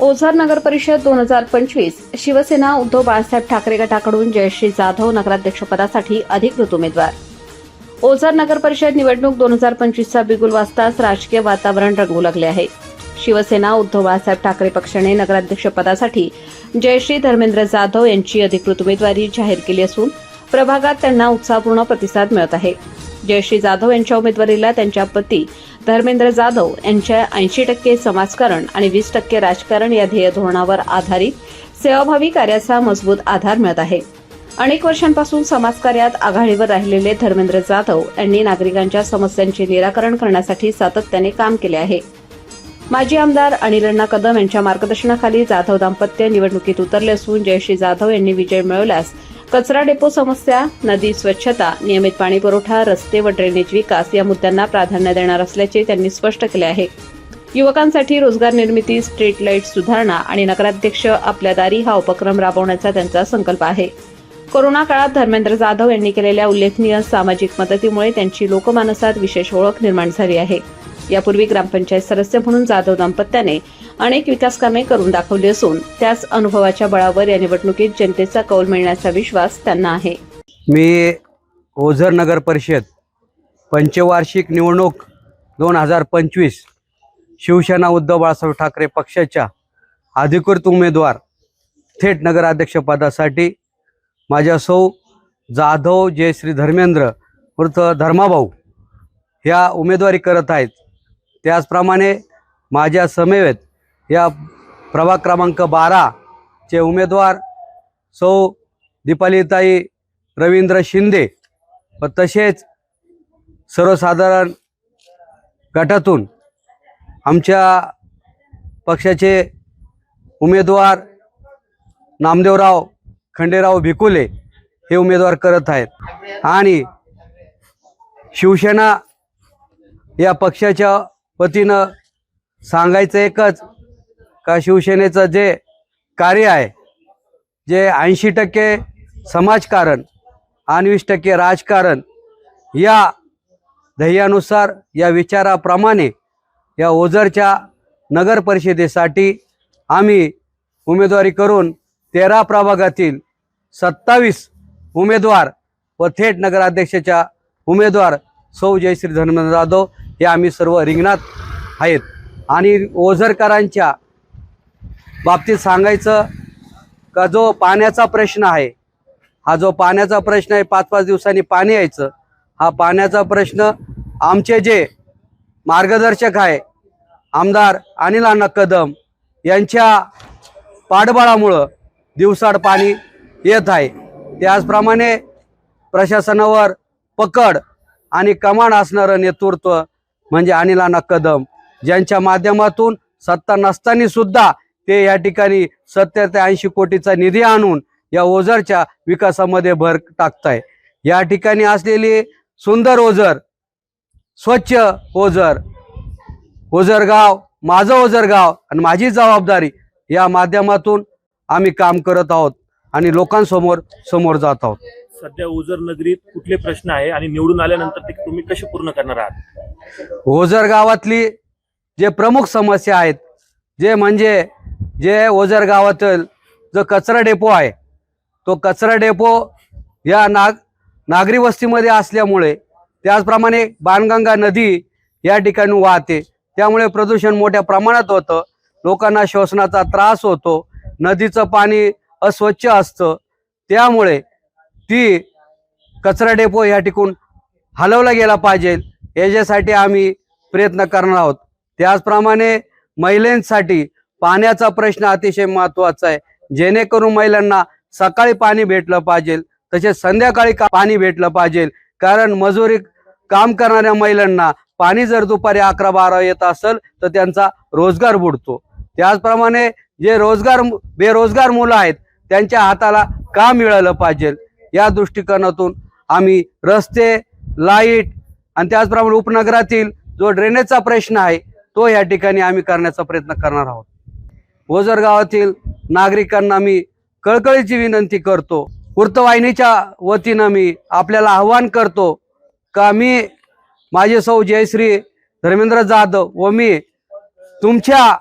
ओझर नगर परिषद दोन हजार पंचवीस शिवसेना उद्धव बाळासाहेब ठाकरे गटाकडून जयश्री जाधव नगराध्यक्षपदासाठी अधिकृत उमेदवार. ओझर नगर परिषद निवडणूक दोन हजार पंचवीसचा बिगुल वाजताच राजकीय वातावरण रंगू लागले आहे. शिवसेना उद्धव बाळासाहेब ठाकरे पक्षाने नगराध्यक्षपदासाठी जयश्री धर्मेंद्र जाधव यांची अधिकृत उमेदवारी जाहीर केली असून प्रभागात त्यांना उत्साहपूर्ण प्रतिसाद मिळत आहे. जयश्री जाधव यांच्या उमेदवारीला त्यांच्या पती धर्मेंद्र जाधव यांच्या ऐंशी टक्के समाजकारण आणि वीस टक्के राजकारण या ध्येय धोरणावर आधारित सेवाभावी कार्याचा मजबूत आधार मिळत आहे. अनेक वर्षांपासून समाजकार्यात आघाडीवर राहिलेले धर्मेंद्र जाधव यांनी नागरिकांच्या समस्यांचे निराकरण करण्यासाठी सातत्याने काम केले आहे. माजी आमदार अनिलण्णा कदम यांच्या मार्गदर्शनाखाली जाधव दाम्पत्य निवडणुकीत उतरले असून जयश्री जाधव यांनी विजय मिळवल्यास कचरा डेपो समस्या नदी स्वच्छता नियमित पाणी पुरवठा रस्ते व ड्रेनेज विकास या मुद्द्यांना प्राधान्य देणार असल्याचे त्यांनी स्पष्ट केले आहे. युवकांसाठी रोजगार निर्मिती स्ट्रीट लाइट सुधारणा आणि नगराध्यक्ष आपल्या दारी हा उपक्रम राबवण्याचा त्यांचा संकल्प आहे. कोरोना काळात धर्मेंद्र जाधव यांनी केलेल्या उल्लेखनीय सामाजिक मदतीमुळे त्यांची लोकमानसात विशेष ओळख निर्माण झाली आहे. यापूर्वी ग्रामपंचायत सदस्य म्हणून जाधव दाम्पत्याने अनेक विकास कामे करून दाखवली असून त्याच अनुभवाच्या बळावर या निवडणुकीत जनतेचा कौल मिळण्याचा विश्वास त्यांना आहे. मी ओझर नगर परिषद पंचवार्षिक निवडणूक दोन हजार पंचवीस शिवसेना उद्धव बाळासाहेब ठाकरे पक्षाच्या अधिकृत उमेदवार थेट नगराध्यक्षपदासाठी माझ्या सौ जाधव जयश्री धर्मेंद्र मृत धर्माभाऊ ह्या उमेदवारी करत आहेत. त्याचप्रमाणे माझ्या समवेत या प्रभाग क्रमांक बाराचे उमेदवार सौ दीपालीताई रवींद्र शिंदे व तसेच सर्वसाधारण गटातून आमच्या पक्षाचे उमेदवार नामदेवराव खंडेराव भिकुले हे उमेदवार करत आहेत. आणि शिवसेना या पक्षाच्या पतीनं सांगायचं एकच का शिवसेनेचं जे कार्य आहे जे ऐंशी टक्के समाजकारण आणि वीस टक्के राजकारण या ध्येयानुसार या विचाराप्रमाणे या ओझरच्या नगर परिषदेसाठी आम्ही उमेदवारी करून तेरा प्रभागातील सत्तावीस उमेदवार व थेट नगराध्यक्षाच्या उमेदवार सौ जयश्री धर्मेंद्र जाधव हे आम्ही सर्व रिंगणात आहेत. आणि ओझरकरांच्या बाबतीत सांगायचं का जो पाण्याचा प्रश्न आहे हा जो पाण्याचा प्रश्न आहे पाच पाच दिवसांनी पाणी यायचं. हा पाण्याचा प्रश्न आमचे जे मार्गदर्शक आहे आमदार अनिल अण्णा कदम यांच्या पाठबळामुळं दिवसाड पाणी येत आहे. त्याचप्रमाणे प्रशासनावर पकड आणि कमांड असणारं नेतृत्व म्हणजे अनिल अण्णा कदम ज्यांच्या माध्यमातून सत्ता नसताना सुद्धा ते या ठिकाणी सत्तर ते ऐंशी कोटीचा निधी आणून या ओझरच्या विकासामध्ये भर टाकताय. या ठिकाणी असलेली सुंदर ओझर स्वच्छ ओझर ओझरगाव माझं ओझरगाव आणि माझी जबाबदारी या माध्यमातून आम्ही काम करत आहोत आणि लोकांसमोर समोर जात आहोत. सध्या ओझर नगरीत कुठले प्रश्न आहे आणि निवडून आल्यानंतर ते तुम्ही कसे पूर्ण करणार आहात? ओझर गावातली जे प्रमुख समस्या आहेत जे म्हणजे जे ओझर गावातील जो कचरा डेपो आहे तो कचरा डेपो या नाग नागरी वस्तीमध्ये असल्यामुळे त्याचप्रमाणे बाणगंगा नदी या ठिकाणी वाहते. त्यामुळे प्रदूषण मोठ्या प्रमाणात होतं. लोकांना श्वसनाचा त्रास होतो. नदीचं पाणी अस्वच्छ असतं. त्यामुळे ती कचरा डेपो या ठिकून हलवला गेला पाहिजे. याच्यासाठी आम्ही प्रयत्न करणार आहोत. त्याचप्रमाणे महिलांसाठी पाण्याचा प्रश्न अतिशय महत्त्वाचा आहे. जेणेकरून महिलांना सकाळी पाणी भेटलं पाहिजे तसेच संध्याकाळी का- पाणी भेटलं पाहिजे. कारण मजुरी काम करणाऱ्या महिलांना पाणी जर दुपारी अकरा बारा येत असेल तर त्यांचा रोजगार बुडतो. त्याचप्रमाणे जे रोजगार बेरोजगार मुलं आहेत त्यांच्या हाताला काम मिळालं पाहिजे? या दृष्टिकोनातून आम्ही रस्ते लाइट आणि त्याचप्रमाणे उपनगरातील जो ड्रेनेजचा प्रश्न आहे तो या ठिकाणी आम्ही करण्याचा प्रयत्न करणार आहोत. ओझर गावातील नागरिकांना मी कळकळीची विनंती करतो. वृत्तवाहिनीच्या वतीनं मी आपल्याला आव्हान करतो का मी माझे सौ जयश्री धर्मेंद्र जाधव व मी तुमच्या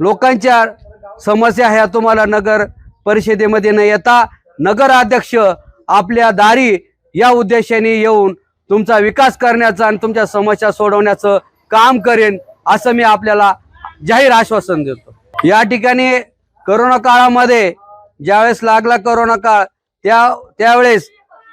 लोकांच्या समस्या ह्या तुम्हाला नगर परिषदेमध्ये न येता नगराध्यक्ष आपल्या दारी या उद्देशाने येऊन तुमचा विकास करण्याचा आणि तुमच्या समस्या सोडवण्याचं काम करेन असं मी आपल्याला जाहीर आश्वासन देतो. या ठिकाणी करोना काळामध्ये ज्यावेळेस लागला करोना काळ त्या त्यावेळेस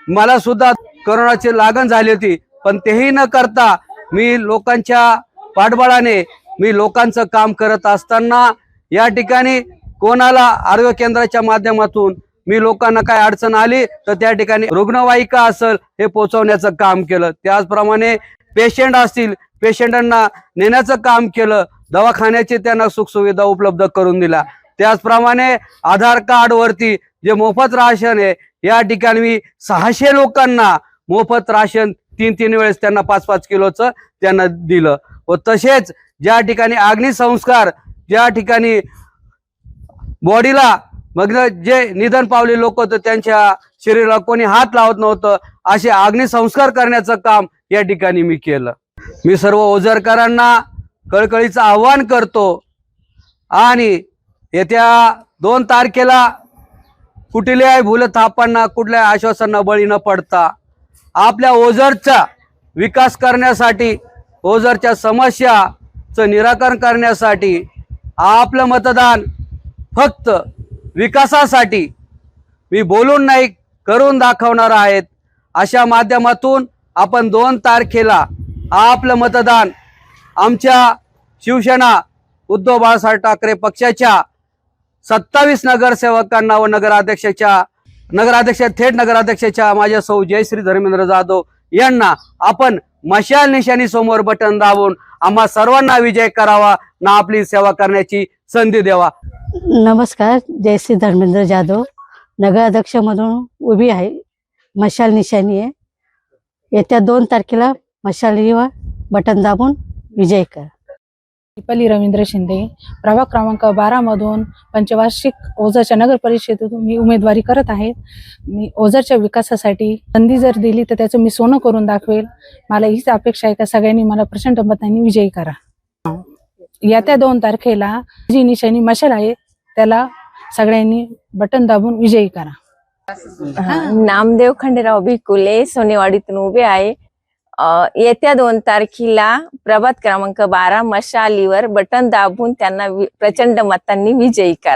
मला सुद्धा करोनाची लागण झाली होती. पण तेही न करता मी लोकांच्या पाठबळाने मी लोकांचं काम करत असताना या ठिकाणी कोणाला आरोग्य केंद्राच्या माध्यमातून मी लोकांना काय अडचण आली तर त्या ठिकाणी रुग्णवाहिका असेल हे पोहोचवण्याचं काम केलं. त्याचप्रमाणे पेशंट असतील पेशंटांना नेण्याचं काम केलं दवाखान्याची त्यांना सुखसुविधा उपलब्ध करून दिल्या. त्याचप्रमाणे आधार कार्ड वरती जे मोफत राशन आहे या ठिकाणी मी सहाशे लोकांना मोफत राशन तीन तीन वेळेस त्यांना पाच पाच किलोचं त्यांना दिलं. व तसेच ज्या ठिकाणी अग्निसंस्कार ज्या ठिकाणी बॉडीला मग जे निधन पावले लोक होते त्यांच्या शरीराला कोणी हात लावत नव्हतं असे अग्निसंस्कार करण्याचं काम या ठिकाणी मी केलं. मी सर्व ओझरकरांना कळकळीचं आव्हान करतो आणि येत्या दोन तारखेला कुठल्याही भूलथापांना कुठल्याही आश्वासांना बळी न पडता आपल्या ओझरचा विकास करण्यासाठी ओझरच्या समस्याचं निराकरण करण्यासाठी आपलं मतदान फक्त विकासासाठी मी बोलून नाही करून दाखवणार आहेत. अशा माध्यमातून आपण दोन तारखेला आपलं मतदान आमच्या शिवसेना उद्धव बाळासाहेब ठाकरे पक्षाच्या सत्तावीस नगरसेवकांना व नगराध्यक्षाच्या नगराध्यक्ष थेट नगराध्यक्षाच्या माझ्या सौ जयश्री धर्मेंद्र जाधव यांना आपण मशाल निशाणी समोर बटन दाबून आम्हा सर्वांना विजय करावा ना आपली सेवा करण्याची संधी द्यावा. नमस्कार जयश्री धर्मेंद्र जाधव. नगराध्यक्ष म्हणून उभी आहे मशाल निशाणी आहे. येत्या दोन तारखेला मशालीवर बटन दाबून विजय कर. दीपाली रवींद्र शिंदे प्रभाग क्रमांक बारामधून पंचवार्षिक ओझरच्या नगर परिषदेतून मी उमेदवारी करत आहे. मी ओझरच्या विकासासाठी संधी जर दिली तर त्याचं मी सोनं करून दाखवेल. मला हीच अपेक्षा आहे का सगळ्यांनी मला प्रचंड मतांनी विजयी करा. येत्या दोन तारखेला जी निशाणी मशाल आहे त्याला सगळ्यांनी बटन दाबून विजयी करा. नामदेव खंडेराव भिकुले सोनेवाडीतून उभे आहे. अ, येत्या दोन तारखेला प्रभात क्रमांक बारा मशालीवर बटन दाबून त्यांना वि- प्रचंड मतांनी विजयी करा.